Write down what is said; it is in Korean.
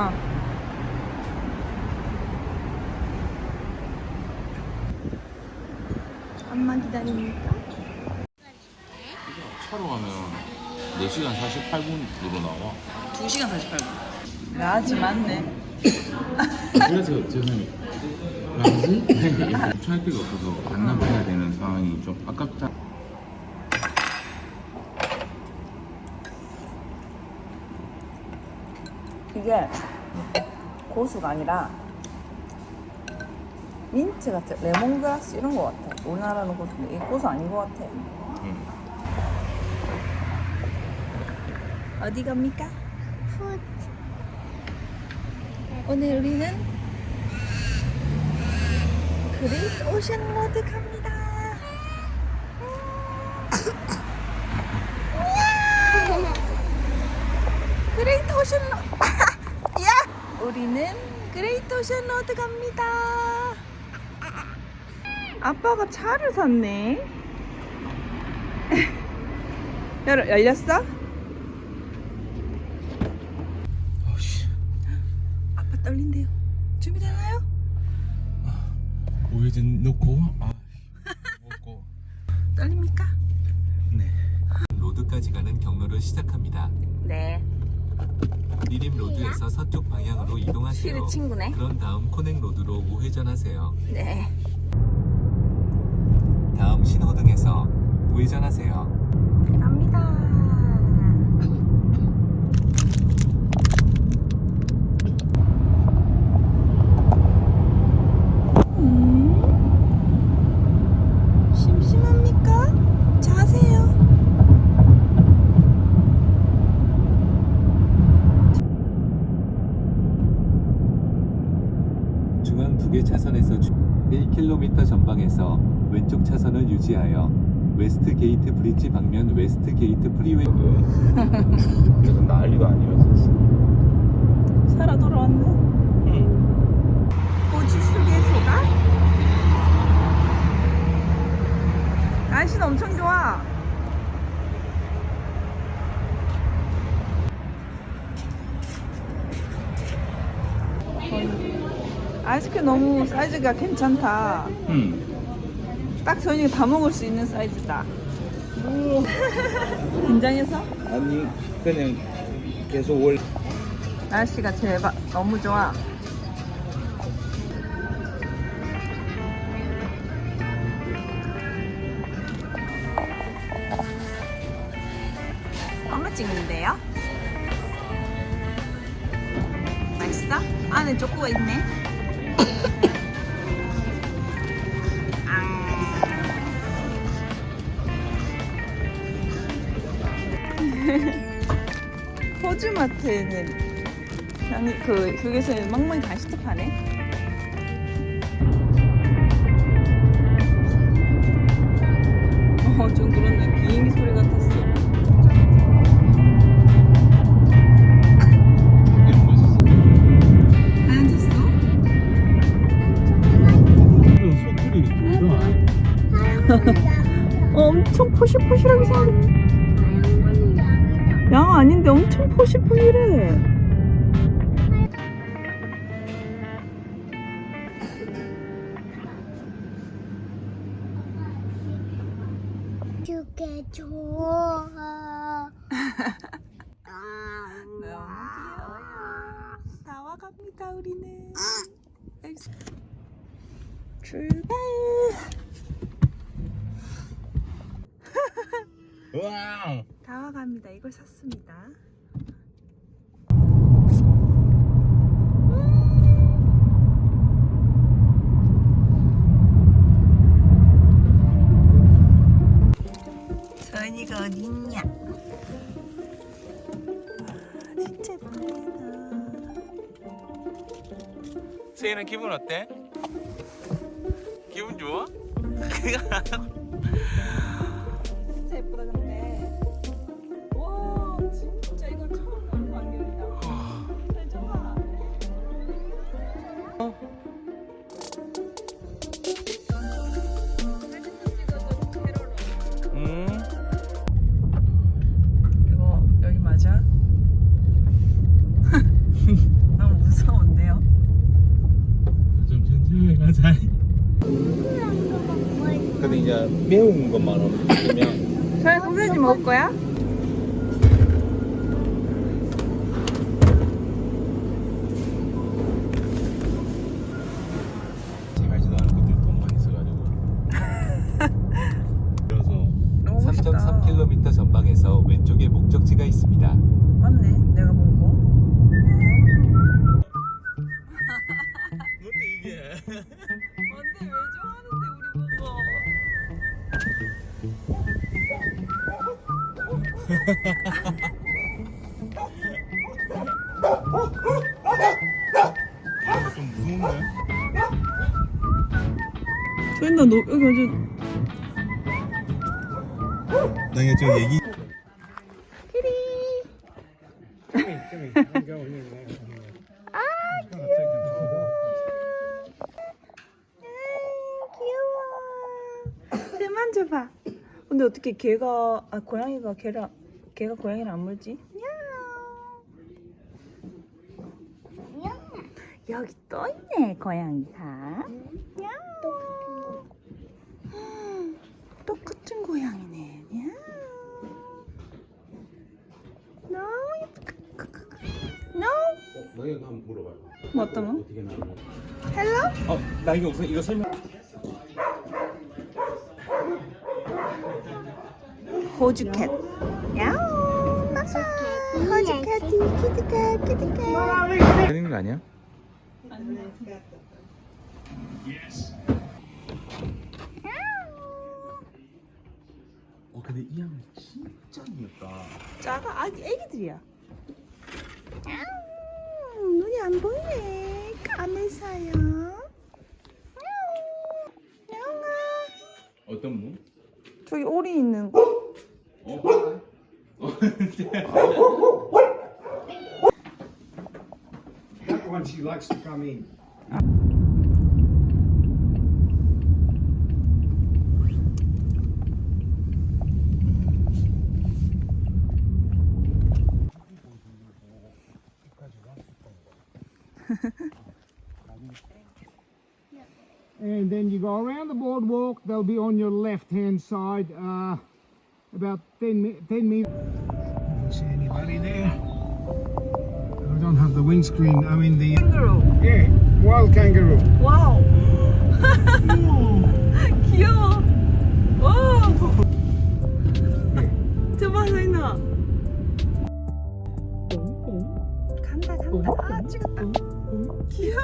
아. 엄마 기다립니까? 차로 가면 4시간 48분으로 나와. 2시간 48분. 라지 맞네. 그래서 저는 라지? 주차할 데가 없어서 반납해야 되는 상황이 좀 아깝다. 이게 고수가 아니라 민트 같아. 레몬그라스 이런 거 같아. 우리나라는 고수인데 이게 고수 아닌 거 같아. 응. 어디 갑니까? 오늘 우리는 그레이트 오션 로드 갑니다. 그레이트 오션 로드. 야! 우리는 그레이트 오션 로드 갑니다. 아빠가 차를 샀네. 열, 열렸어? 아씨, 아빠 떨린대요. 준비되나요? 우회전 넣고, 아, 먹고. 떨립니까? 네. 로드까지 가는 경로를 시작합니다. 네. 리림 로드에서 서쪽 방향으로 시리 이동하세요. 친구네. 그런 다음 코넥 로드로 우회전하세요. 네. 다음 신호등에서 우회전하세요. 갑니다. 음? 심심합니까? 자세요. 중앙 두 개 차선에서 1km 전방에서 왼쪽 차선을 유지하여 웨스트 게이트 브릿지 방면 웨스트 게이트 프리웨이 그래서 난리가 아니었었어. 살아 돌아왔네. 응. 호주 휴게소가? 날씨는 엄청 좋아. 아이스크림 너무 사이즈가 괜찮다. 응. 딱 저녁에 다 먹을 수 있는 사이즈다. 긴장해서? 아니, 그냥 계속 월. 날씨가 대박 너무 좋아. 엄마 찍는데요? 맛있어? 안에 초코가 있네. 호주마트에는 아니 그 휴게소에 멍멍이 간식도 파네. 어, 좀 그렇네. 비행기 소리 같았어. 어, 엄청 포실포실하게 생겼. 양 아닌데 엄청 포실포실해. 죽여줘. 너무 귀여워요. 다 와갑니다 우리는. 여기서. 출발. 와우. 다 와갑니다. 이걸 샀습니다. 서연이가 어디 있냐? 아, 진짜 예쁘다. 세이는 기분 어때? 기분 좋아? ใช่근데 이제 매운 것만 없으면 저희 소세지 먹을 거야? 생각지도 않은 것들이 너무 많이 있어가지고 그래서 너무 멋있다. 3.3km 전방에서 왼쪽에 목적지가 있습니다. 좀 무서운데? 저희 나 너, 여기 완전 나 이거 지금 얘기 귀여워. 쟤 만져봐. 근데 어떻게 걔가 아 고양이가 걔라 걔가 고양이를 안 물지? 여기 또 있네 고양이가. 똑같은 고양이네. 야. 너무 예쁘다. No. 너희 한번 물어봐요 뭐 어떤 거? 어떻게 나오는 헬로? 어, 나 이거 우선 이거 설명 호주캣. 야옹. 맞아. 호주캣이 키즈캣 키즈캣. 되는 거 아니야? 어 근데 이 양이 진짜 귀엽다 작아 아기 애기들이야. 야옹. 눈이 안 보이네. 까매서요. 야옹아. 어떤 무? 저기 오리 있는 거. That one, she likes to come in. and then you go around the boardwalk they'll be on your left hand side uh, about 10, me- 10 meters. I don't see anybody there. I don't have the windscreen, I mean the. 캥거루. Yeah, wild kangaroo. 와우. 귀여워. 와. 저봐 서인아. 간다 간다. 아 찍었다. 귀여워.